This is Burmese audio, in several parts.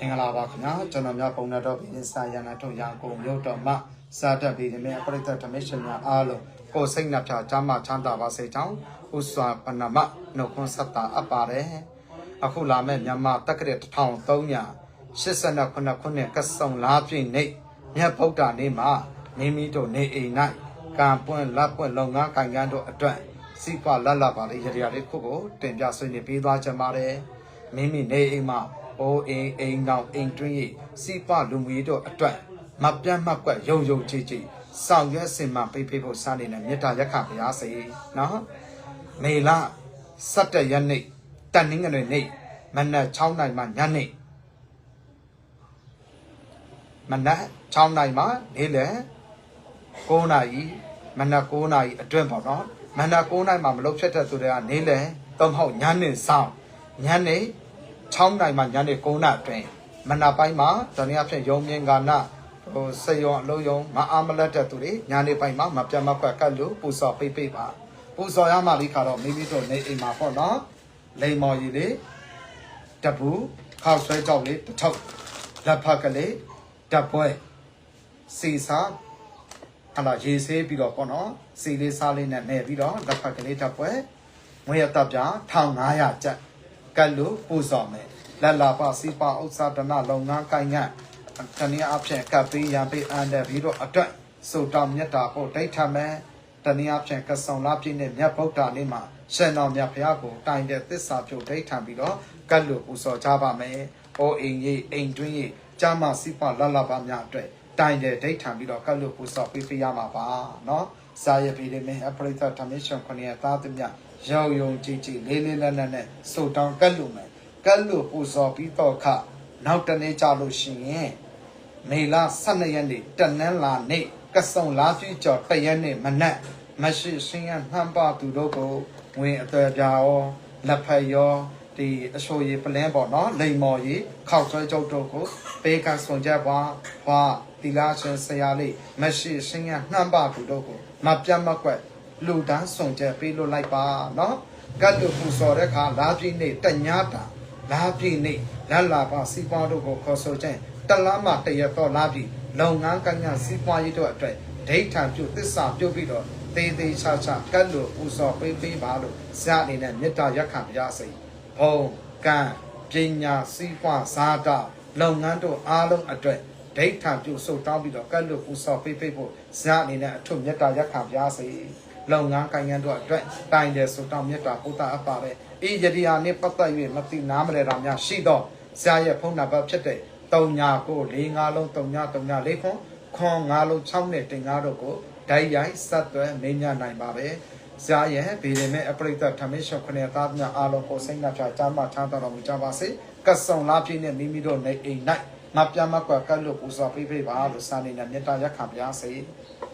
အင်္ဂလာပါခင်ဗျာကျွန်တော်များပုံနာတော်ပြည်စာရနာထုတ်ရန်ကုန်မြို့တော်မှာစာတက်ပြည်နေအပရိသတ်ဓမ္မရှင်များအားလုံးကိုယ်စိတ်နှပြချမ်းမချမ်းသာပါစေကြောင်းဥစွာပဏမနှုတ်ခွန်းဆက်တာအပ်ပါတယ်အခုလာမဲ့မြန်မာတက္ကရာ1389ခုနှစ်ကဆုံလားပြည့်နေ့မြတ်ဗုဒ္ဓနေ့မှာမိမိတို့နေအိမ်၌ကံပွင့်လက်ပွင့်လုံငန်းကိုင်ကန်းတို့အတွက်စိပလတ်လပါလေရရလေးခုကိုတင်ပြဆွေးနွေးပေးသွားကြပါတယ် မိမိနေအိမ်မှာအိုးအိမ်အိမ်ကောင်အိမ်တွင်း၏စိပလူမူရေးတို့အတွက်မပြတ်မကွက်ရုံရုံကြည်ကြည်ဆောင်ရွက်စင်မှပိတ်ပိတ်ဖို့စနေတဲ့မေတ္တာရက်ခပါရစေနော်မေလ17ရက်နေ့တန်နင်းငွေနေ့မနက်6နိုင်မှညနေမနက်6နိုင်မှနေ့လယ်9နာရီမနက်9နာရီအတွင်းပေါ့နော်မနက်9နာရီမှမလုပ်ဖြစ်တဲ့သူတွေကနေ့လယ်တော့မဟုတ်ညနေဆောင် ညနေ6နိုင်မှညနေ9နာရီအတွင်းမနက်ပိုင်းမှာတနည်းအားဖြင့်ရုံမြင်ကနာဟိုစေယုံအလုံးယုံမအားမလက်တဲ့သူတွေညနေပိုင်းမှာမပြတ်မကွက်ကတ်လို့ပူစော်ပိတ်ပိတ်ပါပူစော်ရမှလိခါတော့မိမိတို့နေအိမ်မှာပေါ့နော်လိန်မော်ကြီးလေးတပူခောက်ဆွဲကြောက်လေးတစ်ထုပ်လက်ဖက်ကလေးဓာတ်ပွဲစီစာဟလာရေဆေးပြီးတော့ပေါ့နော်စီလေးစားလေးနဲ့နဲ့ပြီးတော့လက်ဖက်ကလေးဓာတ်ပွဲငွေရတပ်ပြ1500ကျပ် ကတ်လို့ပူစော်မယ်လက်လာပစီပါဥစ္စာဒနာလုပ်ငန်းကိုင်ငတ်တနည်းအားဖြင့်ကပ်ပေးရံပေးအန်တဲ့ပြီးတော့အတွက်စုတောင်းမြတ်တာဖို့ဒိဋ္ဌမယ်တနည်းအားဖြင့်ကဆုံလာပြည့်နဲ့မြတ်ဗုဒ္ဓနေ့မှာရှင်တော်မြတ်ဖရာကိုတိုင်တဲ့သစ္စာပြုဒိဋ္ဌံပြီးတော့ကတ်လို့ပူစော်ကြပါမယ်။အိုအိမ်ကြီးအိမ်တွင်းကြီးကြာမစိပလလပါများအတွက်တိုင်တဲ့ဒိဋ္ဌံပြီးတော့ကတ်လို့ပူစော်ပေးပေးရမှာပါနော်။စာရပေလေးမင်းအပရိသတ်ဓမ္မရှင်ခွန်ရဲ့သားသမီး ရောက်ယုံကြည်ကြည်လေးလေးနက်နက်နဲ့စုတောင်းကတ်လို့မယ်။ကတ်လို့ပူစော်ပြီးတော့ခနောက်တနေ့ကြလို့ရှိရင်မေလ12ရက်နေ့တနင်္လာနေ့ကဆုံလားပြည့်ကျော်တရက်နေ့မနက်မရှိရှင်းရနှမ်းပါသူတို့ကိုဝင်အသွယ်ပြာရောလက်ဖက်ရောဒီအချိုရည်ပလင်းပေါ့နော်လိန်မော်ရည်ခောက်ဆွဲကြုတ်တို့ကိုပေးကဆွန်ချက်ပွားဟွာတီလာရှင်ဆရာလေးမရှိရှင်းရနှမ်းပါသူတို့ကိုမပြတ်မကွက် လူတန်းဆွန်ချက်ပေးလို့လိုက်ပါနော်ကတ်လူပူစော်တဲ့ခါလားပြည့်နေ့တညတာလားပြည့်နေ့လလာပါစီပွားတို့ကိုခေါ်ဆိုခြင်းတလားမှတရတော့လားပြည့်လုပ်ငန်းကညစီးပွားရေးတို့အတွက်ဒိဋ္ဌံပြုသစ္စာပြုပြီးတော့သေးသေးချာချာကတ်လို့ပူစော်ပေးပေးပါလို့ဇာအနေနဲ့မေတ္တာရက်ခံပြရစေဘုံကံပညာစီးပွားဇာတာလုပ်ငန်းတို့အားလုံးအတွက်ဒိဋ္ဌံပြုစုတောင်းပြီးတော့ကတ်လို့ပူစော်ပေးပေးဖို့ဇာအနေနဲ့အထုမေတ္တာရက်ခံပြရစေ လုပ်ငန်းကိုင်ငန်းတို့အတွက်တိုင်တယ်ဆိုတော့မေတ္တာပို့တာအပ်ပါပဲအေးယတိယာနဲ့ပတ်သက်၍မသိနားမလဲတာများရှိတော့ဇာရဲ့ဖုန်းနံပါတ်ဖြစ်တဲ့3ညာကို4 5လုံး3ညာ3ညာ4ခွန်ခွန်5လုံး6နဲ့တင်5တို့ကိုဓာတ်ရိုက်ဆက်သွဲမင်းမြနိုင်ပါပဲဇာရဲ့ဗီဒီမဲ့အပရိသတ်ဓမ္မရှောခနဲ့သားများအားလုံးကိုစိတ်နှပြချမ်းသာချမ်းသာတော်မူကြပါစေကဆုံလားပြည့်နဲ့မိမိတို့နေအိမ်၌မပြတ်မကွက်ကတ်လို့ပူဇော်ပေးပေးပါလို့စာနေနဲ့မေတ္တာရက်ခံပါစေ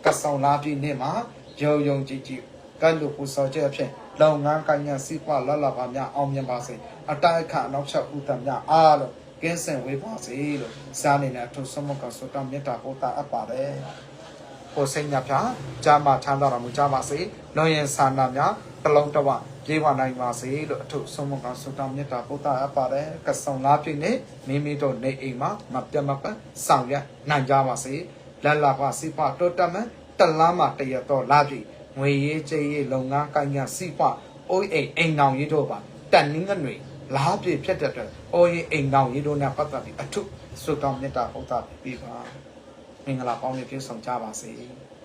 ကဆုံလားပြည့်နေ့မှာ ယုံယုံကြည်ကြည်ကတ်လို့ပူဇော်ခြင်းအဖြစ်လုပ်ငန်းကိုင်ငန်းစီးပွားလလပါများအောင်မြင်ပါစေအတိုက်အခအနောက်ချက်ဥဒ္ဒများအားလုံးကင်းစင်ဝေးပါစေလို့စာနေနဲ့အထုဆုံးမကဆုတောင်းမေတ္တာပို့တာအပ်ပါတယ်ကိုစိတ်ညဖြာကြာမချမ်းသာတော်မူကြပါစေလွန်ရင်ဆန္ဒများတလုံးတဝပြေဝနိုင်ပါစေလို့အထုဆုံးမကဆုတောင်းမေတ္တာပို့တာအပ်ပါတယ်ကဆုံလားပြည့်နေမိမိတို့နေအိမ်မှာမပြတ်မပတ်ဆောင်ရနိုင်ကြပါစေလက်လာပါစိပတိုးတက်မယ် တလားမှတရတော့လာပြီငွေရေးကြေးရေးလုပ်ငန်းကိုင်ငန်းစိပအိုးအိမ်အိမ်နောင်ရေးတို့ပါတန်နင်းငွေလားပြည့်ဖြစ်တဲ့အတွက်အိုးရေးအိမ်နောင်ရေးတို့နဲ့ပတ်သက်ပြီးအထုဆုတောင်းမေတ္တာပို့တာပြပါမင်္ဂလာပေါင်းနဲ့ပြည့်စုံကြပါစေ။